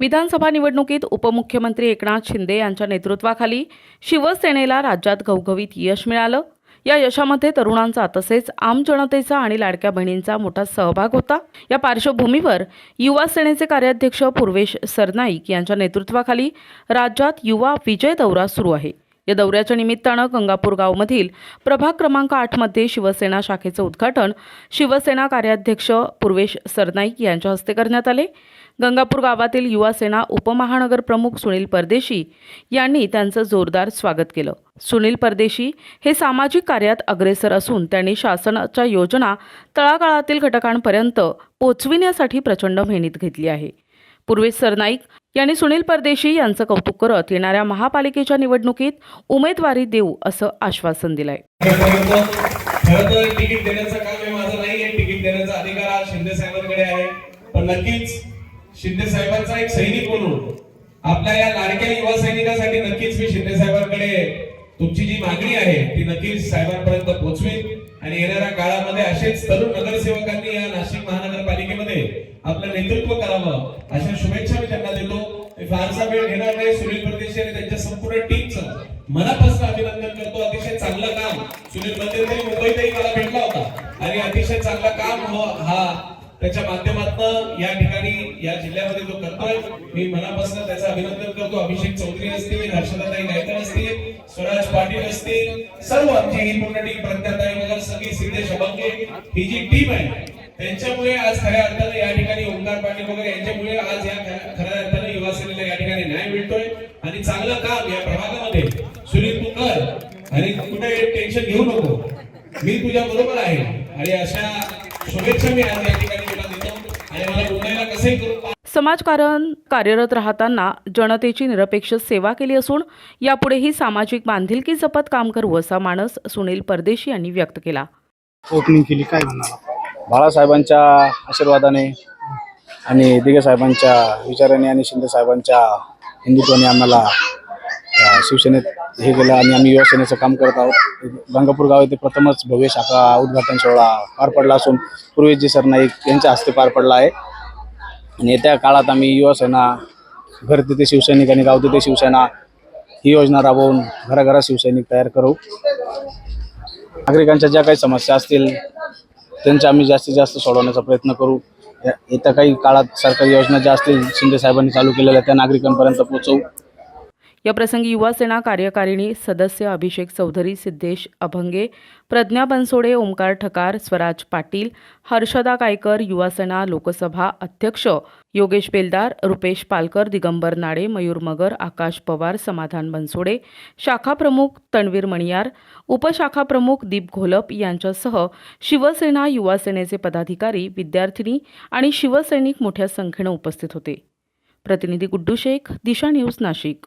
विधानसभा निवडणुकीत उपमुख्यमंत्री एकनाथ शिंदे यांच्या नेतृत्वाखाली शिवसेनेला राज्यात घवघवीत यश मिळालं. या यशामध्ये तरुणांचा तसेच आम जनतेचा आणि लाडक्या बहिणींचा मोठा सहभाग होता. या पार्श्वभूमीवर युवा सेनेचे कार्याध्यक्ष पूर्वेश सरनाईक यांच्या नेतृत्वाखाली राज्यात युवा विजय दौरा सुरू आहे. या दौऱ्याच्या निमित्तानं गंगापूर गावमधील प्रभाग क्रमांक आठमध्ये शिवसेना शाखेचं उद्घाटन शिवसेना कार्याध्यक्ष पूर्वेश सरनाईक यांच्या हस्ते करण्यात आले. गंगापूर गावातील युवा सेना उपमहानगर प्रमुख सुनील परदेशी यांनी त्यांचं जोरदार स्वागत केलं. सुनील परदेशी हे सामाजिक कार्यात अग्रेसर असून त्यांनी शासनाच्या योजना तळागाळातील घटकांपर्यंत पोचविण्यासाठी प्रचंड मेहनत घेतली आहे. पूर्वेश सरनाईक यांनी सुनील परदेशी यांचं कौतुक करत येणाऱ्या महापालिकेच्या निवडणुकीत उमेदवारी देऊ असं आश्वासन दिलंय. तिकीट देण्याचं काम हे माझं नाहीये तिकीट देण्याचा अधिकार हा शिंदे साहेबांकडे आहे पण नक्कीच शिंदे साहेबांचा एक सैनिक म्हणून आपल्या या लाडक्या युवा सैनिकासाठी नक्कीच मी शिंदे साहेबांकडे तुमची जी मागणी आहे ती नक्कीच साहेबांपर्यंत पोहोचवेन. आणि येणाऱ्या काळामध्ये असेच तरुण नगरसेवकांनी या नाशिक महानगरपालिकेमध्ये आपलं नेतृत्व करावं अशा शुभेच्छा मी त्यांना देतो मी फारसा वेळ घेणार नाही. सुनील परदेशी आणि त्यांच्या संपूर्ण टीमचं मनापासून अभिनंदन करतो. अतिशय चांगलं काम. सुनील परदेशी मुंबईतही मला भेटला होता. आणि अतिशय चांगलं काम हो हा त्याच्या माध्यमातून या ठिकाणी या जिल्ह्यामध्ये जो करतोय मी मनापासून त्याचं अभिनंदन करतो. अभिषेक चौधरी असतील हर्षदाताई गायकर असतील स्वराज पाटील असतील सर्व आमची ही पूर्ण टीम प्रज्ञाताई वगैरे सगळी सिद्धेश अभंगे ही जी टीम आहे त्यांच्यामुळे आज खऱ्या अर्थानं या ठिकाणी ओंकार पाटील वगैरे यांच्यामुळे आज या खऱ्या अर्थानं युवा सेनेला या ठिकाणी न्याय मिळतोय. आणि चांगलं काम या प्रभागामध्ये. सुनील तू कर आणि कुठे टेन्शन घेऊ नको. मी तुझ्या बरोबर आहे. आणि अशा शुभेच्छा मी आज या ठिकाणी तुला देतो. आणि मला मुंबईला कसंही करून समाजकारण कार्यरत राहताना जनतेची निरपेक्ष सेवा केली असून यापुढेही सामाजिक बांधिलकी जपत काम करू असा मानस सुनील परदेशी यांनी व्यक्त केला. ओपनिंग केली काय म्हणाला? बाळासाहेबांच्या आशीर्वादाने आणि दिगे साहेबांच्या विचाराने आणि शिंदे साहेबांच्या हिंदुत्वाने आम्हाला शिवसेनेत हे केलं आणि आम्ही युवासेनेचं काम करत आहोत. गंगापूर गाव येथे प्रथमच भव्य शाखा उद्घाटन सोहळा पार पडला असून पूर्वेजी सरनाईक यांच्या हस्ते पार पडला आहे. आणि येत्या काळात आम्ही युवासेना घर तिथे शिवसैनिक आणि गाव तिथे शिवसेना ही योजना राबवून घराघरात शिवसैनिक तयार करू. नागरिकांच्या ज्या काही समस्या असतील त्यांचा आम्ही जास्तीत जास्त सोडवण्याचा प्रयत्न करू. या- येत्या काही काळात सरकारी योजना ज्या असतील शिंदे साहेबांनी चालू केलेल्या त्या नागरिकांपर्यंत पोहोचवू. याप्रसंगी युवासेना कार्यकारिणी सदस्य अभिषेक चौधरी सिद्धेश अभंगे प्रज्ञा बनसोडे ओमकार ठकार स्वराज पाटील हर्षदा कायकर युवासेना लोकसभा अध्यक्ष योगेश बेलदार रुपेश पालकर दिगंबर नाडे मयूर मगर आकाश पवार समाधान बनसोडे शाखा प्रमुख तणवीर मणियार उपशाखा प्रमुख दीप घोलप यांच्यासह शिवसेना युवासेनेचे पदाधिकारी विद्यार्थिनी आणि शिवसैनिक मोठ्या संख्येनं उपस्थित होते. प्रतिनिधी गुड्डू शेख दिशा न्यूज नाशिक.